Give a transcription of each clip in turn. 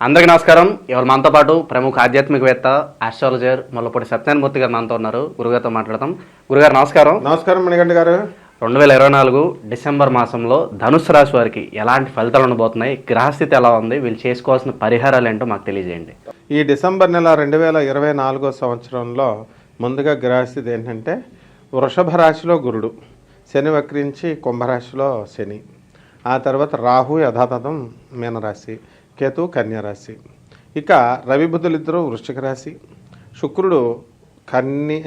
అందరికీ నమస్కారం. ఇవాళ మనతో పాటు ప్రముఖ ఆధ్యాత్మికవేత్త ఆస్ట్రాలజర్ ముల్లపూడి సత్యనారాయణమూర్తి గారు మనతో ఉన్నారు. గురుగారితో మాట్లాడతాం. గురుగారు నమస్కారం. నమస్కారం మణికంఠ గారు. రెండు వేల ఇరవై నాలుగు డిసెంబర్ మాసంలో ధనుసు రాశి వారికి ఎలాంటి ఫలితాలు ఉండబోతున్నాయి గ్రహస్థితి ఎలా ఉంది వీళ్ళు చేసుకోవాల్సిన పరిహారాలు ఏంటో మాకు తెలియజేయండి. ఈ డిసెంబర్ నెల రెండు వేల ఇరవై నాలుగో సంవత్సరంలో ముందుగా గ్రహస్థితి ఏంటంటే వృషభ రాశిలో గురుడు శని వక్రించి కుంభరాశిలో శని ఆ తర్వాత రాహు యథాతథం మీనరాశి కేతు కన్యారాశి ఇక రవి బుధులిద్దరూ వృశ్చిక రాశి. శుక్రుడు కన్ని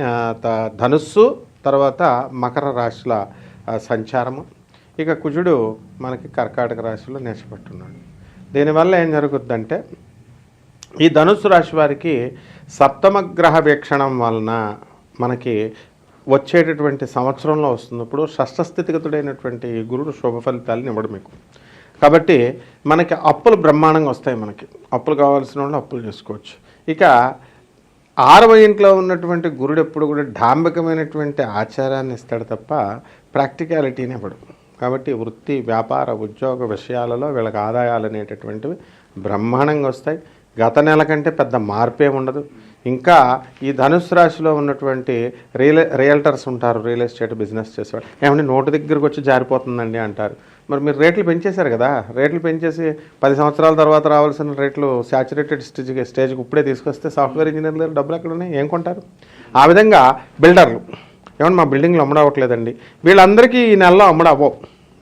త- ధనుస్సు తర్వాత మకర రాశుల సంచారము. ఇక కుజుడు మనకి కర్కాటక రాశిలో నేర్చిపెట్టున్నాడు దీనివల్ల ఏం జరుగుద్దంటే ఈ ధనుస్సు రాశి వారికి సప్తమ గ్రహ వీక్షణం వలన మనకి వచ్చేటటువంటి సంవత్సరంలో వస్తున్నప్పుడు షష్ఠస్థితిగతుడైనటువంటి ఈ గురుడు శుభ ఫలితాలను ఇవ్వడం మీకు కాబట్టి మనకి అప్పులు బ్రహ్మాండంగా వస్తాయి మనకి. అప్పులు కావాల్సిన వాళ్ళు అప్పులు చేసుకోవచ్చు. ఇక ఆరవ ఇంట్లో ఉన్నటువంటి గురుడు ఎప్పుడు కూడా డాంబికమైనటువంటి ఆచారాన్ని ఇస్తాడు తప్ప ప్రాక్టికాలిటీని ఇవ్వడు. కాబట్టి వృత్తి వ్యాపార ఉద్యోగ విషయాలలో వీళ్ళకి ఆదాయాలు అనేటటువంటివి బ్రహ్మాండంగా వస్తాయి. గత నెల కంటే పెద్ద మార్పే ఉండదు. ఇంకా ఈ ధనుసు రాశిలో ఉన్నటువంటి రియల్ రియల్టర్స్ ఉంటారు. రియల్ ఎస్టేట్ బిజినెస్ చేసేవాళ్ళు. ఏమంటే నోటు దగ్గరకు వచ్చి జారిపోతుందండి అంటారు. మరి మీరు రేట్లు పెంచేశారు కదా. రేట్లు పెంచేసి పది సంవత్సరాల తర్వాత రావాల్సిన రేట్లు శాచురేటెడ్ స్టేజ్కి స్టేజ్కి ఇప్పుడే తీసుకొస్తే సాఫ్ట్వేర్ ఇంజనీర్లు డబ్బులు ఎక్కడ ఉన్నాయి? ఏం కొంటారు? ఆ విధంగా బిల్డర్లు ఏమన్నా మా బిల్డింగ్లు అమ్ముడవట్లేదండి వీళ్ళందరికీ ఈ నెలలో అమ్ముడవ్వవు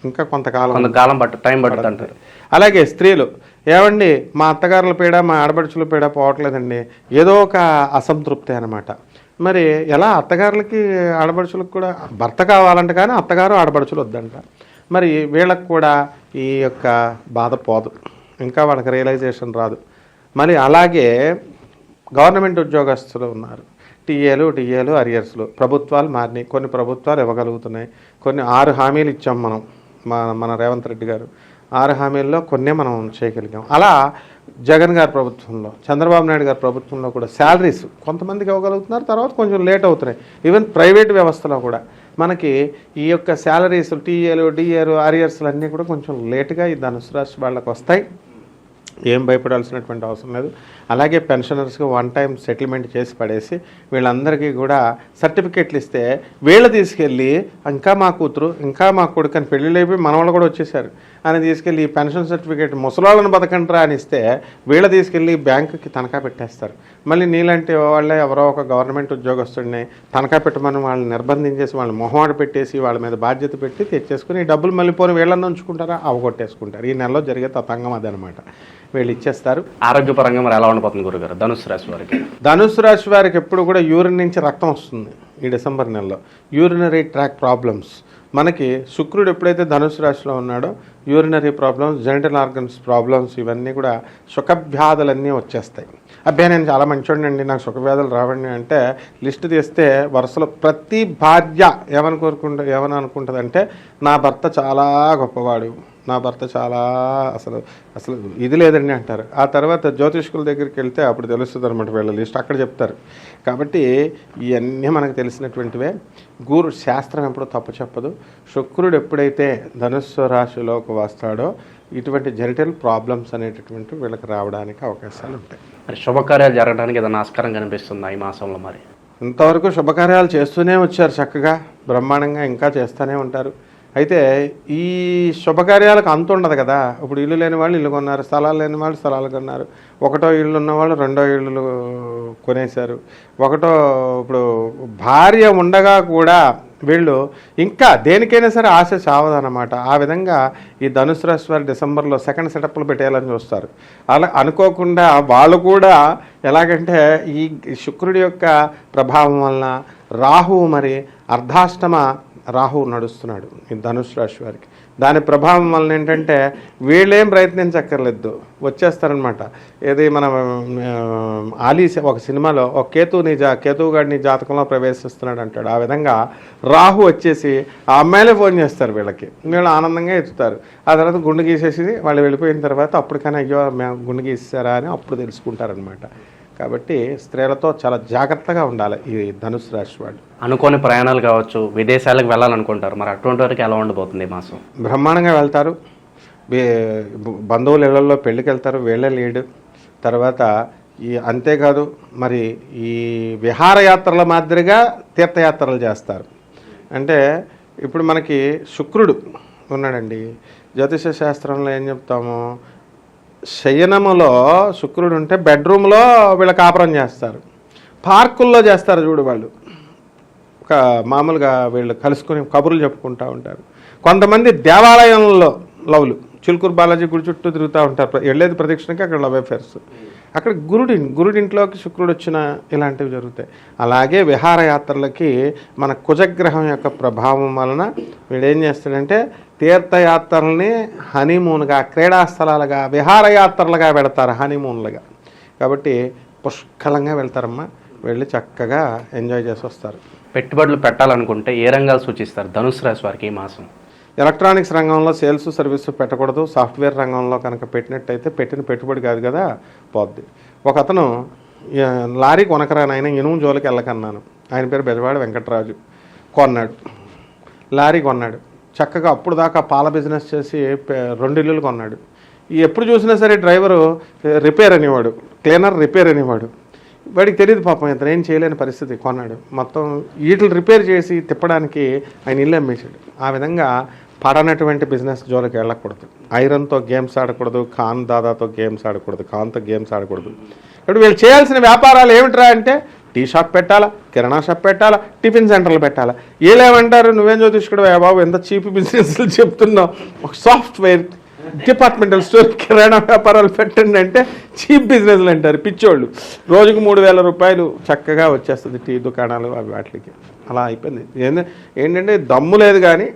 ఇంకా కొంతకాలం కొంతకాలం పట్టు టైం పడుతుంది అంటారు. అలాగే స్త్రీలు. ఏమండి మా అత్తగారుల పీడ మా ఆడపడుచుల పీడ పోవట్లేదండి. ఏదో ఒక అసంతృప్తి అనమాట మరి ఎలా అత్తగారులకి ఆడపడుచులకు కూడా భర్త కావాలంట కానీ అత్తగారు ఆడపడుచులు వద్దంట. మరి వీళ్ళకు కూడా ఈ యొక్క బాధ పోదు. ఇంకా వాళ్ళకి రియలైజేషన్ రాదు. మరి అలాగే గవర్నమెంట్ ఉద్యోగస్తులు ఉన్నారు. టీఏలు టీఏలు అరియర్స్లు ప్రభుత్వాలు మారినాయి. కొన్ని ప్రభుత్వాలు ఇవ్వగలుగుతున్నాయి. కొన్ని ఆరు హామీలు ఇచ్చాం మనం. మన మన రేవంత్ రెడ్డి గారు. ఆరు హామీల్లో కొన్నే మనం చేయగలిగాం. అలా జగన్ గారి ప్రభుత్వంలో చంద్రబాబు నాయుడు గారి ప్రభుత్వంలో కూడా శాలరీస్ కొంతమందికి ఇవ్వగలుగుతున్నారు తర్వాత కొంచెం లేట్ అవుతున్నాయి. ఈవెన్ ప్రైవేట్ వ్యవస్థలో కూడా మనకి ఈ యొక్క శాలరీస్ టీఏలు డిఏలు ఆరియర్స్లు అన్నీ కూడా కొంచెం లేటుగా ఈ ధనుసు రాశి వాళ్ళకి వస్తాయి. ఏం భయపడాల్సినటువంటి అవసరం లేదు. అలాగే పెన్షనర్స్కి వన్ టైం సెటిల్మెంట్ చేసి పడేసి వీళ్ళందరికీ కూడా సర్టిఫికెట్లు ఇస్తే వీళ్ళు తీసుకెళ్ళి ఇంకా మా కూతురు ఇంకా మా కొడుకు అని పెళ్ళిళ్ళు మన వాళ్ళు కూడా వచ్చేసారు. అని తీసుకెళ్ళి ఈ పెన్షన్ సర్టిఫికేట్ ముసలాళ్ళని బతకంట్రా అని ఇస్తే వీళ్ళు తీసుకెళ్ళి బ్యాంకుకి తనఖా పెట్టేస్తారు. మళ్ళీ నీలాంటి వాళ్ళే ఎవరో ఒక గవర్నమెంట్ ఉద్యోగస్తుడిని తనఖా పెట్టమని వాళ్ళని నిర్బంధించేసి వాళ్ళని మొహమాట పెట్టేసి వాళ్ళ మీద బాధ్యత పెట్టి తెచ్చేసుకుని డబ్బులు మళ్ళీ పోని వీళ్ళని ఉంచుకుంటారా? అవగొట్టేసుకుంటారు. ఈ నెలలో జరిగే తతంగం అదనమాట. వీళ్ళు ఇచ్చేస్తారు. ఆరోగ్యపరంగా మరి ఎలా ఉండబోతుంది గురుగారు? ధనుసు రాశి వారికి. ధనుసు రాశి వారికి ఎప్పుడు కూడా యూరిన్ నుంచి రక్తం వస్తుంది ఈ డిసెంబర్ నెలలో. Urinary tract problems. మనకి శుక్రుడు ఎప్పుడైతే ధనుసు రాశిలో ఉన్నాడో urinary problems genital organs problems ఇవన్నీ కూడా సుఖవ్యాధులన్నీ వచ్చేస్తాయి. అబ్బాయి నేను చాలా మంచోడినండి. నాకు సుఖవ్యాధులు రావండి అంటే లిస్ట్ తీస్తే వరుసలో ప్రతి భార్య ఏమని కోరుకుంటా ఏమని అనుకుంటుందంటే నా భర్త చాలా గొప్పవాడు. నా భర్త చాలా అసలు అసలు ఇది లేదండి అంటారు. ఆ తర్వాత జ్యోతిష్కుల దగ్గరికి వెళ్తే అప్పుడు తెలుస్తుంది అనమాట వీళ్ళ లిస్ట్. అక్కడ చెప్తారు. కాబట్టి ఇవన్నీ మనకు తెలిసినటువంటివే. గురు శాస్త్రం ఎప్పుడు తప్పు చెప్పదు. శుక్రుడు ఎప్పుడైతే ధనుస్సు రాశిలోకి వస్తాడో ఇటువంటి జెనిటల్ ప్రాబ్లమ్స్ అనేటటువంటి వీళ్ళకి రావడానికి అవకాశాలు ఉంటాయి. మరి శుభకార్యాలు జరగడానికి ఏదైనా ఆస్కారం కనిపిస్తుందా ఈ మాసంలో మరి? ఇంతవరకు శుభకార్యాలు చేస్తూనే వచ్చారు చక్కగా. బ్రహ్మాండంగా ఇంకా చేస్తూనే ఉంటారు. అయితే ఈ శుభకార్యాలకు అంత ఉండదు కదా. ఇప్పుడు ఇల్లు లేని వాళ్ళు ఇల్లు కొన్నారు స్థలాలు లేని వాళ్ళు స్థలాలు కొన్నారు. ఒకటో ఇల్లు ఉన్నవాళ్ళు రెండో ఇళ్ళు కొనేశారు. ఒకటో ఇప్పుడు భార్య ఉండగా కూడా వీళ్ళు ఇంకా దేనికైనా సరే ఆశ చావదన్నమాట. ఆ విధంగా ఈ ధనుసు రాశి వారు డిసెంబర్లో సెకండ్ సెటప్లు పెట్టేయాలని చూస్తారు. అలా అనుకోకుండా వాళ్ళు కూడా ఎలాగంటే ఈ శుక్రుడి యొక్క ప్రభావం వలన రాహువు మరి అర్ధాష్టమ రాహువు నడుస్తున్నాడు ఈ ధనుసు రాశి వారికి. దాని ప్రభావం వలన ఏంటంటే వీళ్ళేం ప్రయత్నించక్కర్లేదు. వచ్చేస్తారనమాట ఏది మన ఆలీ ఒక సినిమాలో ఒక కేతు జా కేతువుగాడిని జాతకంలో ప్రవేశిస్తున్నాడు అంటాడు. ఆ విధంగా రాహు వచ్చేసి ఆ అమ్మాయిలే ఫోన్ చేస్తారు వీళ్ళకి. వీళ్ళు ఆనందంగా ఎత్తుతారు. ఆ తర్వాత గుండు గీసేసి వాళ్ళు వెళ్ళిపోయిన తర్వాత అప్పటికైనా అయ్యో మేము గుండు గీసారా అని అప్పుడు తెలుసుకుంటారనమాట కాబట్టి స్త్రీలతో చాలా జాగ్రత్తగా ఉండాలి ఈ ధనుసు రాశి వాళ్ళు. అనుకోని ప్రయాణాలు కావచ్చు విదేశాలకు వెళ్ళాలనుకుంటారు మరి అటువంటి వరకు ఎలా ఉండబోతుంది ఈ మాసం? బ్రహ్మాండంగా వెళ్తారు. బంధువుల ఇళ్ళలో పెళ్ళికి వెళ్తారు వీళ్ళే లీడ్ తర్వాత ఈ అంతేకాదు మరి ఈ విహారయాత్రల మాదిరిగా తీర్థయాత్రలు చేస్తారు. అంటే ఇప్పుడు మనకి శుక్రుడు ఉన్నాడండి. జ్యోతిష శాస్త్రంలో ఏం చెప్తాము? శయనములో శుక్రుడు ఉంటే బెడ్రూమ్లో వీళ్ళ కాపురం చేస్తారు. పార్కుల్లో చేస్తారు చూడు వాళ్ళు. ఒక మామూలుగా వీళ్ళు కలుసుకుని కబుర్లు చెప్పుకుంటూ ఉంటారు. కొంతమంది దేవాలయంలో లవ్లు. చిలుకూరు బాలాజీ గుడి చుట్టూ తిరుగుతూ ఉంటారు. వెళ్ళేది ప్రదక్షిణకి అక్కడ లవ్ అఫేర్స్. అక్కడ గురుడి గురుడింట్లోకి శుక్రుడు వచ్చిన ఇలాంటివి జరుగుతాయి. అలాగే విహారయాత్రలకి మన కుజగ్రహం యొక్క ప్రభావం వలన వీడేం చేస్తాడంటే తీర్థయాత్రల్ని హనీమూన్గా క్రీడా స్థలాలుగా విహారయాత్రలుగా పెడతారు హనీమూన్లుగా. కాబట్టి పుష్కలంగా వెళ్తారమ్మా. వెళ్ళి చక్కగా ఎంజాయ్ చేసి వస్తారు పెట్టుబడులు పెట్టాలనుకుంటే ఏ రంగాలు సూచిస్తారు? ధనుసు రాశి వారికి ఈ మాసం. ఎలక్ట్రానిక్స్ రంగంలో సేల్స్ సర్వీస్ పెట్టకూడదు. సాఫ్ట్వేర్ రంగంలో కనుక పెట్టినట్టయితే పెట్టిన పెట్టుబడి కాదు కదా పోద్ది. ఒక అతను లారీ కొనకరాని ఆయన ఇనుము జోలికి వెళ్ళకన్నాను. ఆయన పేరు బెజవాడ వెంకటరాజు. కొన్నాడు. లారీ కొన్నాడు. చక్కగా అప్పుడు దాకా పాల బిజినెస్ చేసి రెండు ఇల్లులు కొన్నాడు. ఎప్పుడు చూసినా సరే డ్రైవరు రిపేర్ అనేవాడు. క్లీనర్ రిపేర్ అనేవాడు. వాడికి తెలియదు పాపం ఇతను ఏం చేయలేని పరిస్థితి. కొన్నాడు. మొత్తం వీటిని రిపేర్ చేసి తిప్పడానికి ఆయన ఇల్లు అమ్మేశాడు. ఆ విధంగా పడనటువంటి బిజినెస్ జోలికి వెళ్ళకూడదు. ఐరన్తో గేమ్స్ ఆడకూడదు ఖాన్ దాదాతో గేమ్స్ ఆడకూడదు ఖాన్తో గేమ్స్ ఆడకూడదు. ఇప్పుడు వీళ్ళు చేయాల్సిన వ్యాపారాలు ఏమిట్రా అంటే టీ షాప్ పెట్టాలా కిరాణా షాప్ పెట్టాలా టిఫిన్ సెంటర్లు పెట్టాలా. వీళ్ళేమంటారు నువ్వేం జ్యోతిష్కుడు బాబు ఎంత చీప్ బిజినెస్లు చెప్తున్నావు. ఒక సాఫ్ట్వేర్ డిపార్ట్మెంటల్ స్టోర్ కిరాణా వ్యాపారాలు పెట్టండి అంటే చీప్ బిజినెస్లు అంటారు పిచ్చోళ్ళు. రోజుకు మూడు వేల రూపాయలు చక్కగా వచ్చేస్తుంది టీ దుకాణాలు అవి వాటికి. అలా అయిపోయింది. ఏంటంటే దమ్ము లేదు కానీ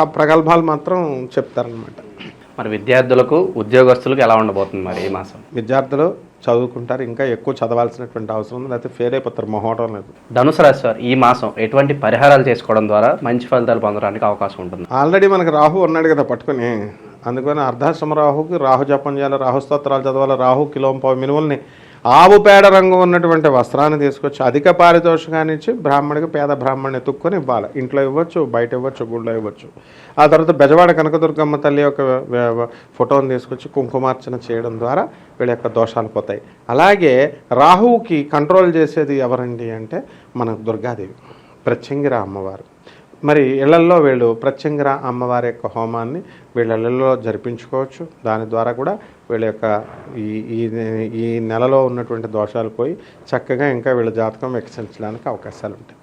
ప్రగల్భాలు మాత్రం చెప్తారనమాట మరి విద్యార్థులకు ఉద్యోగస్తులకు ఎలా ఉండబోతుంది మరి ఈ మాసం? విద్యార్థులు చదువుకుంటారు ఇంకా ఎక్కువ చదవాల్సినటువంటి అవసరం ఉంది లేకపోతే ఫెయిల్ అయిపోతారు మొహోటం లేదు. ధనుసు రాశి వారు ఈ మాసం ఎటువంటి పరిహారాలు చేసుకోవడం ద్వారా మంచి ఫలితాలు పొందడానికి అవకాశం ఉంటుంది? ఆల్రెడీ మనకు రాహు ఉన్నాడు కదా పట్టుకొని. అందుకని అర్ధాశ్రమ రాహుకి రాహు జపం చేయాలి రాహు స్తోత్రాలు చదవాలి రాహు కిలోంపావు మినువల్ని ఆవు పేడ రంగు ఉన్నటువంటి వస్త్రాన్ని తీసుకొచ్చి అధిక పారితోషికాన్ని ఇచ్చి బ్రాహ్మణికి పేద బ్రాహ్మణ్ణి ఎత్తుక్కొని ఇవ్వాలి. ఇంట్లో ఇవ్వచ్చు బయట ఇవ్వచ్చు గుళ్ళో ఇవ్వచ్చు. ఆ తర్వాత బెజవాడ కనకదుర్గమ్మ తల్లి యొక్క ఫోటోని తీసుకొచ్చి కుంకుమార్చన చేయడం ద్వారా వీళ్ళ యొక్క దోషాలు పోతాయి. అలాగే రాహువుకి కంట్రోల్ చేసేది ఎవరండి అంటే మన దుర్గాదేవి ప్రత్యంగిర అమ్మవారు. మరి ఇళ్ళల్లో వీళ్ళు ప్రత్యంగర అమ్మవారి యొక్క హోమాన్ని వీళ్ళ ఇళ్ళలో జరిపించుకోవచ్చు. దాని ద్వారా కూడా వీళ్ళ యొక్క ఈ ఈ ఈ నెలలో ఉన్నటువంటి దోషాలు పోయి చక్కగా ఇంకా వీళ్ళ జాతకం వికసించడానికి అవకాశాలు ఉంటాయి